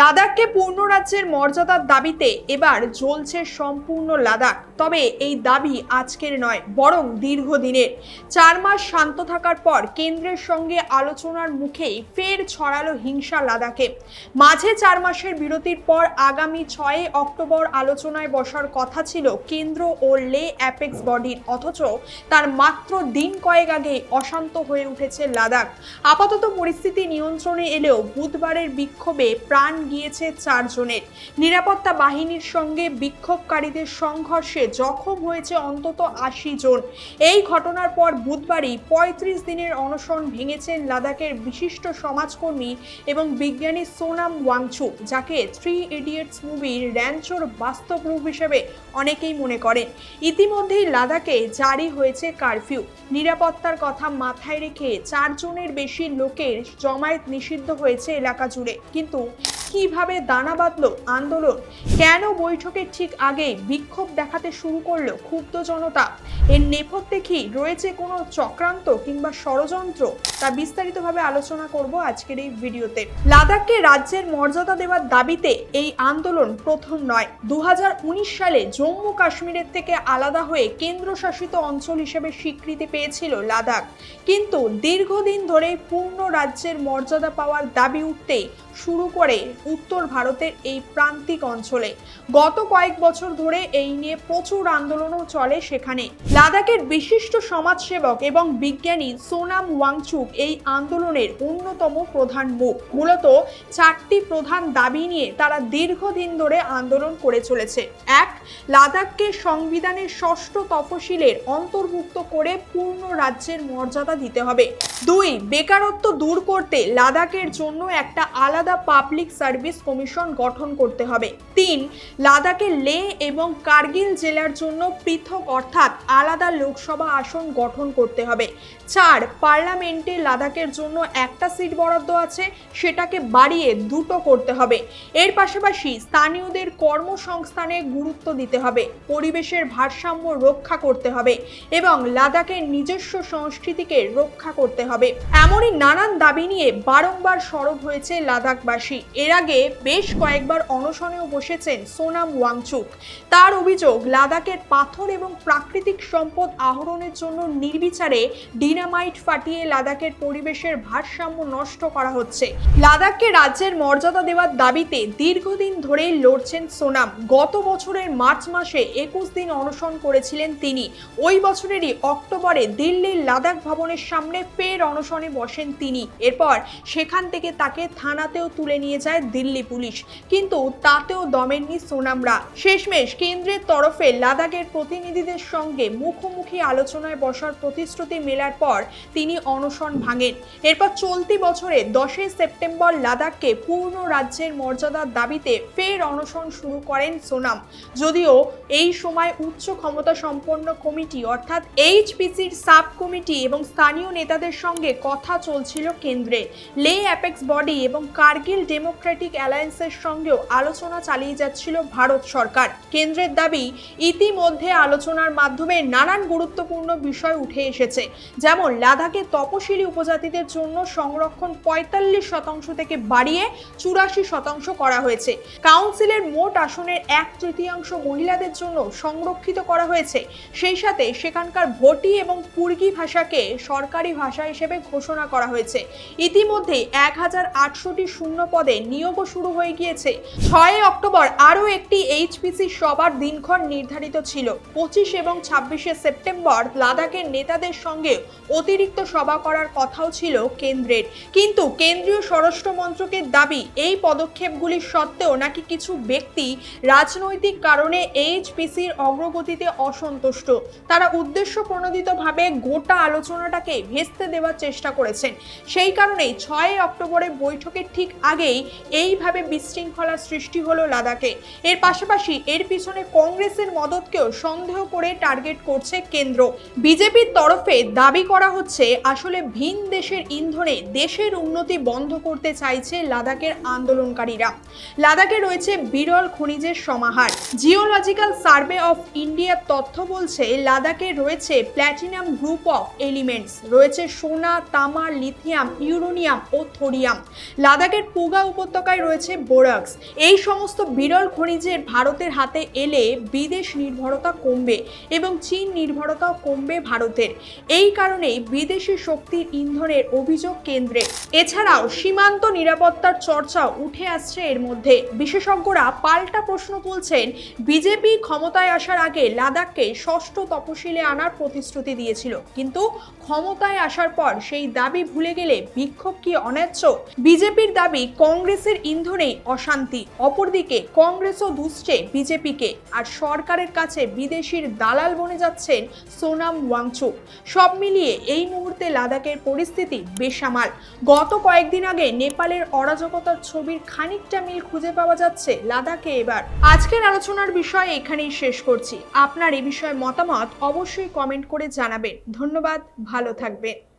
লাদাখকে পূর্ণ রাজ্যের মর্যাদার দাবিতে এবার জ্বলছে সম্পূর্ণ লাদাখ। তবে এই দাবি আজকের নয়, বরং দীর্ঘদিনের। চার মাস শান্ত থাকার পর কেন্দ্রের সঙ্গে আলোচনার মুখেই ফের ছড়ালো হিংসা লাদাখে। মাঝে চার মাসের বিরতির পর আগামী ছয় অক্টোবর আলোচনায় বসার কথা ছিল কেন্দ্র ও লে অ্যাপেক্স বডির, অথচ তার মাত্র দিন কয়েক আগেই অশান্ত হয়ে উঠেছে লাদাখ। আপাতত পরিস্থিতি নিয়ন্ত্রণে এলেও বুধবারের বিক্ষোভে প্রাণ গিয়েছে চারজনের। নিরাপত্তা বাহিনীর সঙ্গে বিক্ষোভকারীদের সংঘর্ষে জখম হয়েছে অন্তত আশি জন। এই ঘটনার পর বুধবারই পঁয়ত্রিশ দিনের অনশন ভেঙেছেন লাদাখের বিশিষ্ট সমাজকর্মী এবং বিজ্ঞানী সোনাম ওয়াংচু, যাকে থ্রি ইডিয়টস মুভির র্যাঞ্চোর বাস্তব রূপ হিসেবে অনেকেই মনে করেন। ইতিমধ্যেই লাদাখে জারি হয়েছে কারফিউ। নিরাপত্তার কথা মাথায় রেখে চারজনের বেশি লোকের জমায়েত নিষিদ্ধ হয়েছে এলাকা জুড়ে। কিন্তু কীভাবে দানা বাঁধলো আন্দোলন? কেন বৈঠকের ঠিক আগে বিক্ষোভ দেখাতে শুরু করল ক্ষুব্ধ জনতা? এর নেপথ্যে কি রয়েছে কোনো চক্রান্ত কিংবা ষড়যন্ত্র? তা বিস্তারিতভাবে আলোচনা করব আজকের এই ভিডিওতে। লাদাখকে রাজ্যের মর্যাদা দেওয়ার দাবিতে এই আন্দোলন প্রথম নয়। দু সালে জম্মু কাশ্মীরের থেকে আলাদা হয়ে কেন্দ্রশাসিত অঞ্চল হিসেবে স্বীকৃতি পেয়েছিল লাদাখ। কিন্তু দীর্ঘদিন ধরে পূর্ণ রাজ্যের মর্যাদা পাওয়ার দাবি উঠতে শুরু করে উত্তর ভারতের এই প্রান্তিক অঞ্চলে। গত কয়েক বছর ধরে এই নিয়ে প্রচুর আন্দোলনও চলে সেখানে। লাদাখের বিশিষ্ট সমাজসেবক এবং বিজ্ঞানী সোনাম ওয়াংচুক এই আন্দোলনের অন্যতম প্রধান মুখ। মূলত চারটি প্রধান দাবি নিয়ে তারা দীর্ঘদিন ধরে আন্দোলন করে চলেছে। এক, লাদাখকে সংবিধানের ষষ্ঠ তফসিলের অন্তর্ভুক্ত করে পূর্ণ রাজ্যের মর্যাদা দিতে হবে। দুই, বেকারত্ব দূর করতে লাদাখের জন্য একটা আলাদা পাবলিক সার্ভিস কমিশন গঠন করতে হবে। তিন, লাদাখে লে এবং কার্গিল জেলার জন্য পৃথক অর্থাৎ আলাদা লোকসভা আসন গঠন করতে হবে। চার, পার্লামেন্টে লাদাখের জন্য একটা সিট বরাদ্দ আছে, সেটাকে বাড়িয়ে দুটো করতে হবে। এর পাশাপাশি স্থানীয়দের কর্মসংস্থানে গুরুত্ব দিতে হবে, পরিবেশের ভারসাম্য রক্ষা করতে হবে এবং লাদাখের নিজস্ব সংস্কৃতিকে রক্ষা করতে হবে। এমনই নানান দাবি নিয়ে বারংবার সরব হয়েছে লাদাখবাসী। এর আগে বেশ কয়েকবার অনশনেও বসেছেন সোনাম ওয়াংচুক। তার অভিযোগ, লাদাখের পাথর এবং প্রাকৃতিক সম্পদ আহরণের জন্য নির্বিচারে ডিনামাইট ফাটিয়ে লাদাখের পরিবেশের ভারসাম্য নষ্ট করা হচ্ছে। লাদাখকে রাজ্যের মর্যাদা দেওয়ার দাবিতে দীর্ঘদিন ধরেই লড়ছেন সোনাম। গত বছরের মার্চ মাসে একুশ দিন অনশন করেছিলেন তিনি। ওই বছরেরই অক্টোবরে দিল্লির লাদাখ ভবনের সামনে ফের অনশনে বসেন তিনি। এরপর সেখান থেকে তাকে থানাতেও তুলে নিয়ে যায় দিল্লি পুলিশ। কিন্তু তাতেও দমেননি সোনামরা। শেষমেশ কেন্দ্রের তরফে লাদাখের প্রতিনিধিদের সঙ্গে মুখোমুখি আলোচনায় বসার প্রতিশ্রুতি মেলার পর তিনি অনশন ভাঙেন। এরপর চলতি বছরে দশই সেপ্টেম্বর লাদাখকে পূর্ণ রাজ্যের মর্যাদার দাবিতে ফের অনশন শুরু করেন সোনাম। যদিও এই সময় উচ্চ ক্ষমতা সম্পন্ন কমিটি অর্থাৎ এইচপিসির সাব কমিটি এবং স্থানীয় নেতাদের সঙ্গে কথা চলছিল কেন্দ্রে। লে অ্যাপেক্স বডি এবং কার্গিল ডেমোক্রেটিক অ্যালায়েন্সের সঙ্গেও আলোচনা চালিয়ে যাচ্ছিল ভারত সরকার। কেন্দ্রের দাবি, ইতিমধ্যে আলোচনার মাধ্যমে নানান গুরুত্বপূর্ণ বিষয় উঠে এসেছে। যেমন, লাদাখে তপশিলি উপজাতিদের জন্য সংরক্ষণ পঁয়তাল্লিশ শতাংশ থেকে বাড়িয়ে চুরাশি শতাংশ করা হয়েছে। কাউন্সিলের মোট আসনের এক তৃতীয়াংশ মহিলাদের জন্য সংরক্ষিত করা হয়েছে। সেই সাথে সেখানকার ভোটি এবং পুর্গি ভাষাকে সরকারি ভাষা হিসেবে ঘোষণা করা হয়েছে। ইতিমধ্যে এক হাজার আটশোটি শূন্য পদে নিয়োগও শুরু হয়ে গিয়েছে। ছয় অক্টোবর আরও একটি এইচপিসি সবার দিনক্ষণ নির্ধারিত ছিল। পঁচিশ এবং ছাব্বিশে সেপ্টেম্বর লাদাখের নেতাদের সঙ্গে অতিরিক্ত সভা করার কথাও ছিল কেন্দ্রের। কিন্তু কেন্দ্রীয় স্বরাষ্ট্র মন্ত্রকের দাবি, এই পদক্ষেপগুলি সত্ত্বেও নাকি কিছু ব্যক্তি রাজনৈতিক কারণে এইচপিসির অগ্রগতিতে অসন্তুষ্ট। তারা উদ্দেশ্য প্রণোদিতভাবে গোটা আলোচনাটাকে ভেস্তে দেওয়ার চেষ্টা করেছেন। সেই কারণেই ছয় অক্টোবরের বৈঠকের ঠিক আগেই এইভাবে বিশৃঙ্খলা সৃষ্টি হলো লাদাখে। এর পাশাপাশি এর পিছনে কংগ্রেসের মদতকেও সন্দেহ করে টার্গেট করছে কেন্দ্র। বিজেপির তরফে দাবি করা হচ্ছে, আসলে ভিন দেশের ইন্ধনে দেশের উন্নতি বন্ধ করতে চাইছে লাদাখের আন্দোলনকারীরা। লাদাখে রয়েছে বিরল খনিজের সমাহার। জিওলজিক্যাল সার্ভে অফ ইন্ডিয়ার তথ্য বলছে, লাদাখে রয়েছে প্ল্যাটিনাম গ্রুপ অফ এলিমেন্টস। রয়েছে সোনা, তামা, লিথিয়াম, ইউরোনিয়াম ও থোরিয়াম। লাদাখের পুগা উপত্যকা উপত্যকায় রয়েছে বোরাক্স। এই সমস্ত বিরল খনিজের ভারতের হাতে এলে বিদেশ নির্ভরতা কমবে এবং চীন নির্ভরতাও কমবে ভারতের। এই কারণেই বিদেশি শক্তির ইন্ধনের অভিযোগ কেন্দ্রে। এছাড়াও সীমান্ত নিরাপত্তার চর্চাও উঠে আসছে এর মধ্যে। বিশেষজ্ঞরা পাল্টা প্রশ্ন তুলছেন, বিজেপি ক্ষমতায় আসার আগে লাদাখকে ষষ্ঠ তপশিলে আনার প্রতিশ্রুতি দিয়েছিল। কিন্তু ক্ষমতায় আসার পর সেই দাবি ভুলে গেলে বিক্ষোভ কি অন্যায্য? বিজেপির দাবি কংগ্রেসের ইন্ধনেই অশান্তি, অপরদিকে কংগ্রেসও দুষছে বিজেপিকে। আর সরকারের কাছে বিদেশির দালাল বনে যাচ্ছেন সোনাম ওয়াংচুক সব মিলিয়ে এই মুহূর্তে লাদাখের পরিস্থিতি বেসামাল। গত কয়েকদিন আগে নেপালের অরাজকতার ছবির খানিকটা মিল খুঁজে পাওয়া যাচ্ছে লাদাখে এবার। আজকের আলোচনার বিষয় এখানেই শেষ করছি। আপনার এই বিষয়ে মতামত অবশ্যই কমেন্ট করে জানাবেন। ধন্যবাদ, ভালো থাকবেন।